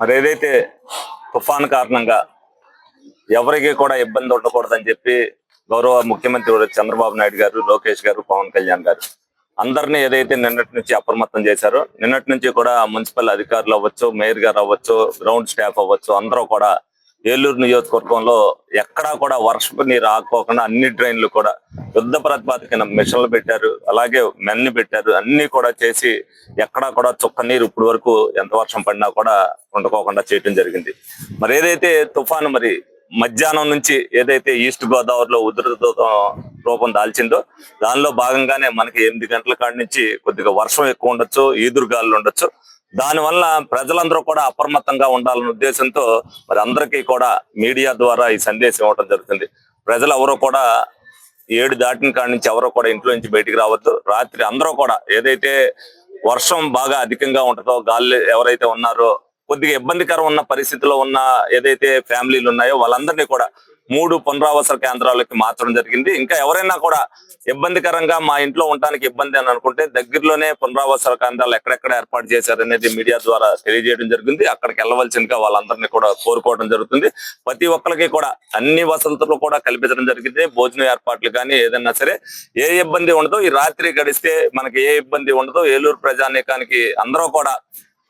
మరి ఏదైతే తుఫాన్ కారణంగా ఎవరికి కూడా ఇబ్బంది ఉండకూడదని చెప్పి గౌరవ ముఖ్యమంత్రి చంద్రబాబు నాయుడు గారు లోకేష్ గారు పవన్ కళ్యాణ్ గారు అందరినీ ఏదైతే నిన్నటి నుంచి అప్రమత్తం చేశారో నిన్నటి నుంచి కూడా మున్సిపల్ అధికారులు అవ్వచ్చు మేయర్ గారు అవ్వచ్చు గ్రౌండ్ స్టాఫ్ అవ్వచ్చు అందరూ కూడా ఏలూరు నియోజకవర్గంలో ఎక్కడా కూడా వర్షపు నీరు ఆకోకుండా అన్ని డ్రైన్లు కూడా యుద్ధ ప్రతిపాదికన మిషన్లు పెట్టారు అలాగే మెన్ని పెట్టారు అన్ని కూడా చేసి ఎక్కడా కూడా చుక్క నీరు ఇప్పటి వరకు ఎంత వర్షం పడినా కూడా ఉండకోకుండా చేయటం జరిగింది. మరి ఏదైతే తుఫాను మరి మధ్యాహ్నం నుంచి ఏదైతే ఈస్ట్ గోదావరిలో ఉధృత రూపం దాల్చిందో దానిలో భాగంగానే మనకి ఎనిమిది గంటల కాడి నుంచి కొద్దిగా వర్షం ఎక్కువ ఉండొచ్చు ఈదురుగాలు ఉండొచ్చు. దానివల్ల ప్రజలందరూ కూడా అప్రమత్తంగా ఉండాలనే ఉద్దేశంతో మరి అందరికీ కూడా మీడియా ద్వారా ఈ సందేశం ఇవ్వడం జరుగుతుంది. ప్రజలు ఎవరో కూడా ఏడు దాటిన కాడి నుంచి ఎవరో కూడా ఇంట్లో నుంచి బయటికి రావద్దు. రాత్రి అందరూ కూడా ఏదైతే వర్షం బాగా అధికంగా ఉంటుందో గాలి ఎవరైతే ఉన్నారో కొద్దిగా ఇబ్బందికరం ఉన్న పరిస్థితిలో ఉన్న ఏదైతే ఫ్యామిలీలు ఉన్నాయో వాళ్ళందరినీ కూడా మూడు పునరావాస కేంద్రాలకి మార్చడం జరిగింది. ఇంకా ఎవరైనా కూడా ఇబ్బందికరంగా మా ఇంట్లో ఉండడానికి ఇబ్బంది అని అనుకుంటే దగ్గరలోనే పునరావాస కేంద్రాలు ఎక్కడెక్కడ ఏర్పాటు చేశారనేది మీడియా ద్వారా తెలియజేయడం జరిగింది. అక్కడికి వెళ్ళవలసిందిగా వాళ్ళందరినీ కూడా కోరుకోవడం జరుగుతుంది. ప్రతి ఒక్కరికి కూడా అన్ని వసతులు కూడా కల్పించడం జరిగింది. భోజన ఏర్పాట్లు కానీ ఏదైనా సరే ఏ ఇబ్బంది ఉండదో ఈ రాత్రి గడిస్తే మనకి ఏ ఇబ్బంది ఉండదో ఏలూరు ప్రజానీకానికి అందరూ కూడా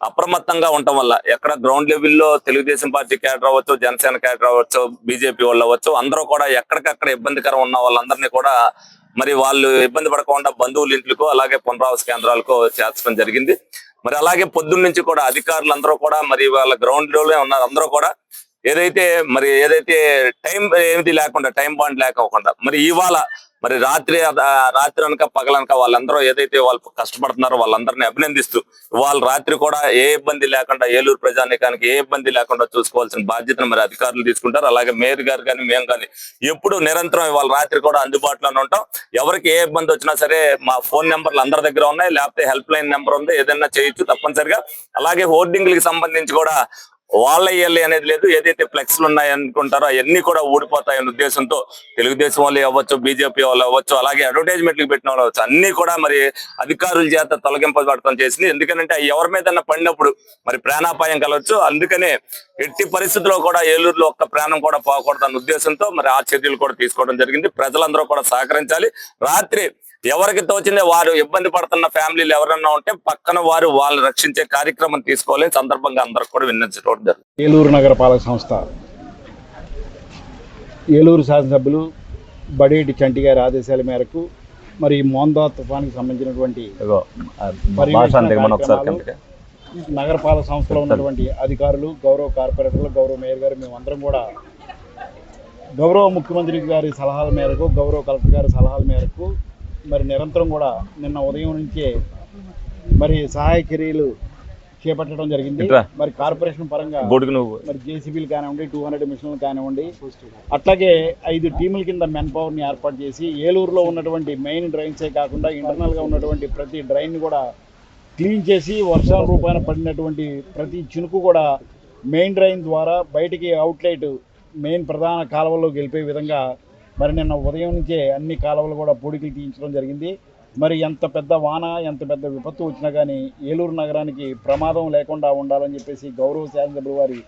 అప్రమత్తంగా ఉండటం వల్ల ఎక్కడ గ్రౌండ్ లెవెల్లో తెలుగుదేశం పార్టీ క్యాడర్ అవ్వచ్చు జనసేన క్యాడర్ అవ్వచ్చు బీజేపీ వాళ్ళు అవ్వచ్చు అందరూ కూడా ఎక్కడికక్కడ ఇబ్బందికరం ఉన్న వాళ్ళందరినీ కూడా మరి వాళ్ళు ఇబ్బంది పడకుండా బంధువుల ఇంట్లకు అలాగే పునరావాస కేంద్రాలకు చేర్చడం జరిగింది. మరి అలాగే పొద్దున్న నుంచి కూడా అధికారులు కూడా మరి వాళ్ళ గ్రౌండ్లోనే ఉన్నారు. అందరూ కూడా ఏదైతే మరి ఏదైతే టైం ఏమిటి లేకుండా టైం బాండ్ లేకోకుండా మరి ఇవాళ మరి రాత్రి రాత్రి అనక పగలనక వాళ్ళందరూ ఏదైతే వాళ్ళు కష్టపడుతున్నారో వాళ్ళందరినీ అభినందిస్తూ వాళ్ళ రాత్రి కూడా ఏ ఇబ్బంది లేకుండా ఏలూరు ప్రజానికానికి ఏ ఇబ్బంది లేకుండా చూసుకోవాల్సిన బాధ్యతను మరి అధికారులు తీసుకుంటారు. అలాగే మేయర్ గారు కానీ మేము కానీ ఎప్పుడు నిరంతరం వాళ్ళ రాత్రి కూడా అందుబాటులోనే ఉంటాం. ఎవరికి ఏ ఇబ్బంది వచ్చినా సరే మా ఫోన్ నెంబర్లు అందరి దగ్గర ఉన్నాయి. లేకపోతే హెల్ప్ లైన్ నెంబర్ ఉంది. ఏదైనా చేయొచ్చు తప్పనిసరిగా. అలాగే హోర్డింగ్లకు సంబంధించి కూడా వాళ్ళ ఇయ్యాలి అనేది లేదు. ఏదైతే ఫ్లెక్స్లు ఉన్నాయనుకుంటారో అవన్నీ కూడా ఊడిపోతాయనే ఉద్దేశంతో తెలుగుదేశం వాళ్ళు అవ్వచ్చు బీజేపీ వాళ్ళు అవ్వచ్చు అలాగే అడ్వర్టైజ్మెంట్లు పెట్టిన వాళ్ళు అవ్వచ్చు. అన్ని కూడా మరి అధికారుల చేత తొలగింపబడటం చేసింది. ఎందుకంటే ఎవరి మీద పడినప్పుడు మరి ప్రాణాపాయం కలవచ్చు. అందుకనే ఎట్టి పరిస్థితుల్లో కూడా ఏలూరులో ఒక్క ప్రాణం కూడా పోకూడదన్న ఉద్దేశంతో మరి ఆ చర్యలు కూడా తీసుకోవడం జరిగింది. ప్రజలందరూ కూడా సహకరించాలి. రాత్రి ఎవరికి తోచిందే వారు ఇబ్బంది పడుతున్న ఫ్యామిలీలు ఎవరన్నా ఉంటే పక్కన వారు వాళ్ళు రక్షించే కార్యక్రమం తీసుకోవాలని సందర్భంగా అందరికి కూడా విన్నరించడం జరుగుతుంది ఏలూరు నగరపాలక సంస్థ ఏలూరు శాసనసభ్యులు బడేటి చంటి గారి ఆదేశాల మేరకు మరి మోందా తుఫాన్కి సంబంధించినటువంటి. నగరపాలక సంస్థలో ఉన్నటువంటి అధికారులు గౌరవ కార్పొరేటర్లు గౌరవ మేయర్ గారు మేమందరం కూడా గౌరవ ముఖ్యమంత్రి గారి సలహాల మేరకు గౌరవ కలెక్టర్ గారి సలహాల మేరకు మరి నిరంతరం కూడా నిన్న ఉదయం నుంచే మరి సహాయ చర్యలు చేపట్టడం జరిగింది. మరి కార్పొరేషన్ పరంగా మరి జేసీబీలు కానివ్వండి టూ హండ్రెడ్ మిషన్లు కానివ్వండి అట్లాగే ఐదు టీముల కింద మెన్ పవర్ని ఏర్పాటు చేసి ఏలూరులో ఉన్నటువంటి మెయిన్ డ్రైన్సే కాకుండా ఇంటర్నల్గా ఉన్నటువంటి ప్రతి డ్రైన్ కూడా క్లీన్ చేసి వర్షాల రూపాన పడినటువంటి ప్రతి చినుకు కూడా మెయిన్ డ్రైన్ ద్వారా బయటికి అవుట్లెట్ మెయిన్ ప్రధాన కాలువల్లోకి వెళ్ళిపోయే విధంగా మరి నిన్న ఉదయం నుంచే అన్ని కాలువలు కూడా పూడికలు తీయించడం జరిగింది. మరి ఎంత పెద్ద వాన ఎంత పెద్ద విపత్తు వచ్చినా కానీ ఏలూరు నగరానికి ప్రమాదం లేకుండా ఉండాలని చెప్పేసి గౌరవ శాసనసభ్యుల వారి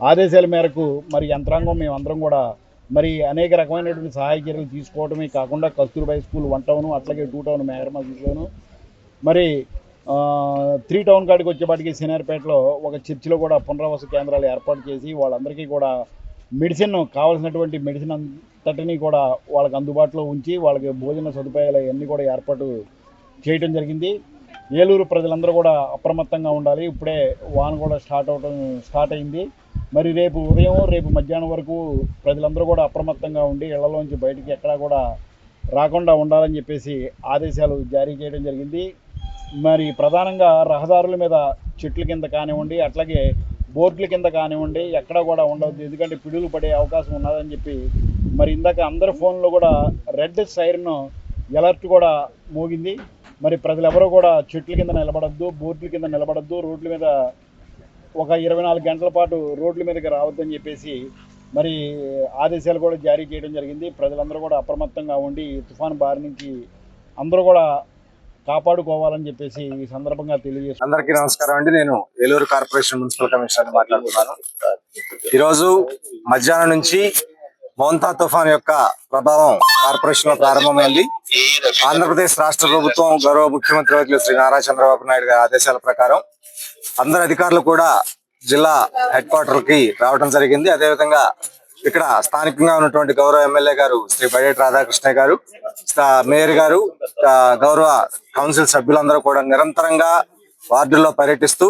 ఆదేశాల మేరకు మరి యంత్రాంగం మేమందరం కూడా మరి అనేక రకమైనటువంటి సహాయ చర్యలు తీసుకోవడమే కాకుండా కస్తూర్బాయి స్కూల్ వన్ టౌను అట్లాగే టూ టౌన్ మేఘర్మస్లోను మరి త్రీ టౌన్ కాడికి వచ్చేపాటికి సినారిపేటలో ఒక చర్చిలో కూడా పునరావాస కేంద్రాలు ఏర్పాటు చేసి వాళ్ళందరికీ కూడా మెడిసిన్ కావాల్సినటువంటి మెడిసిన్ అంతటినీ కూడా వాళ్ళకి అందుబాటులో ఉంచి వాళ్ళకి భోజన సదుపాయాలు అవన్నీ కూడా ఏర్పాటు చేయడం జరిగింది. ఏలూరు ప్రజలందరూ కూడా అప్రమత్తంగా ఉండాలి. ఇప్పుడే వాన కూడా స్టార్ట్ అవటం స్టార్ట్ అయింది. మరి రేపు ఉదయం రేపు మధ్యాహ్నం వరకు ప్రజలందరూ కూడా అప్రమత్తంగా ఉండి ఇళ్ళలోంచి బయటికి ఎక్కడా కూడా రాకుండా ఉండాలని చెప్పేసి ఆదేశాలు జారీ చేయడం జరిగింది. మరి ప్రధానంగా రహదారుల మీద చెట్ల కింద కానివ్వండి అట్లాగే బోర్డుల కింద కానివ్వండి ఎక్కడ కూడా ఉండవద్దు. ఎందుకంటే పిడుగులు పడే అవకాశం ఉన్నదని చెప్పి మరి ఇందాక అందరి ఫోన్లో కూడా రెడ్ సైరన్ ఎలర్ట్ కూడా మోగింది. మరి ప్రజలు కూడా చెట్ల కింద నిలబడద్దు బోర్డుల కింద నిలబడద్దు రోడ్ల మీద ఒక ఇరవై నాలుగు గంటల పాటు రోడ్ల మీదకి రావద్దని చెప్పేసి మరి ఆదేశాలు కూడా జారీ చేయడం జరిగింది. ప్రజలందరూ కూడా అప్రమత్తంగా ఉండి తుఫాన్ తుఫాను బారి నుంచి అందరూ కూడా కాపాడుకోవాలని చెప్పేసి ఈ సందర్భంగా తెలియజేసి అందరికీ నమస్కారం అండి. నేను ఏలూరు కార్పొరేషన్ మున్సిపల్ కమిషనర్ మాట్లాడుతున్నాను. ఈరోజు మధ్యాహ్నం నుంచి మౌంతా తుఫాన్ యొక్క ప్రభావం కార్పొరేషన్లో ప్రారంభమైంది. ఆంధ్రప్రదేశ్ రాష్ట్ర ప్రభుత్వం గౌరవ ముఖ్యమంత్రి వర్యులు శ్రీ నారా చంద్రబాబు నాయుడు గారి ఆదేశాల ప్రకారం అందరు అధికారులు కూడా జిల్లా హెడ్ క్వార్టర్కి రావడం జరిగింది. అదేవిధంగా ఇక్కడ స్థానికంగా ఉన్నటువంటి గౌరవ ఎమ్మెల్యే గారు శ్రీ బడేటి రాధాకృష్ణ గారు మేయర్ గారు గౌరవ కౌన్సిల్ సభ్యులందరూ కూడా నిరంతరంగా వార్డుల్లో పర్యటిస్తూ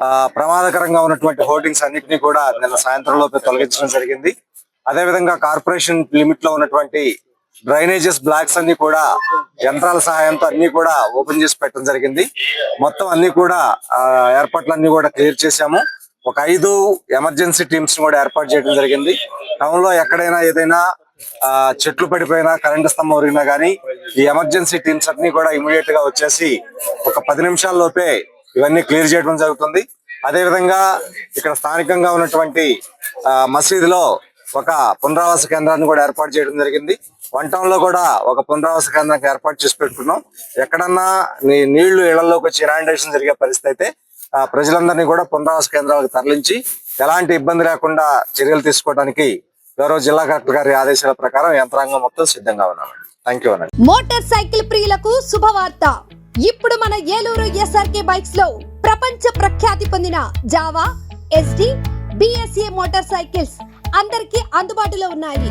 ఆ, ప్రమాదకరంగా ఉన్నటువంటి హోర్డింగ్స్ అన్నింటినీ కూడా నిన్న సాయంత్రం లోపే తొలగించడం జరిగింది. అదేవిధంగా కార్పొరేషన్ లిమిట్లో ఉన్నటువంటి డ్రైనేజెస్ బ్లాక్స్ అన్ని కూడా యంత్రాల సహాయంతో అన్ని కూడా ఓపెన్ చేసి పెట్టడం జరిగింది. మొత్తం అన్ని కూడా ఆ, ఏర్పాట్లన్నీ కూడా క్లియర్ చేశాము. ఒక ఐదు ఎమర్జెన్సీ టీమ్స్ కూడా ఏర్పాటు చేయడం జరిగింది. టౌన్లో ఎక్కడైనా ఏదైనా ఆ, చెట్లు పడిపోయినా కరెంటు స్తంభం ఒరిగినా కానీ ఈ ఎమర్జెన్సీ టీమ్స్ అన్ని కూడా ఇమీడియట్గా వచ్చేసి ఒక పది నిమిషాల్లోపే ఇవన్నీ క్లియర్ చేయడం జరుగుతుంది. అదే విధంగా ఇక్కడ స్థానికంగా ఉన్నటువంటి ఆ, మసీదులో ఒక పునరావాస కేంద్రాన్ని కూడా ఏర్పాటు చేయడం జరిగింది. వన్ టౌన్లో కూడా ఒక పునరావాస కేంద్రానికి ఏర్పాటు చేసి పెట్టుకున్నాం. ఎక్కడన్నా నీ నీళ్ళు ఇళ్ళలోకి వచ్చి ఇరాండేషన్ జరిగే పరిస్థితి అయితే ప్రజలందరినీ కూడా పునరావాస కేంద్రాలకు తరలించి ఎలాంటి ఇబ్బంది లేకుండా చర్యలు తీసుకోవడానికి గౌరవ జిల్లా కలెక్టర్ గారి ఆదేశాల ప్రకారం యంత్రాంగం మొత్తం సిద్ధంగా ఉన్నామండి. థ్యాంక్ యూ అనండి. మోటార్ సైకిల్ ప్రియులకు శుభవార్త. ఇప్పుడు మన ఏలూరు ఎస్ఆర్కే బైక్స్లో ప్రపంచ ప్రఖ్యాతి పొందిన Jawa Yezdi BSA motor cycles అందరికీ అందుబాటులో ఉన్నాయి.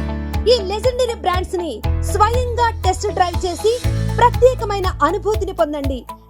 ఈ లెజెండరీ బ్రాండ్స్ని స్వయంగా టెస్ట్ డ్రైవ్ చేసి ప్రత్యేకమైన అనుభూతిని పొందండి.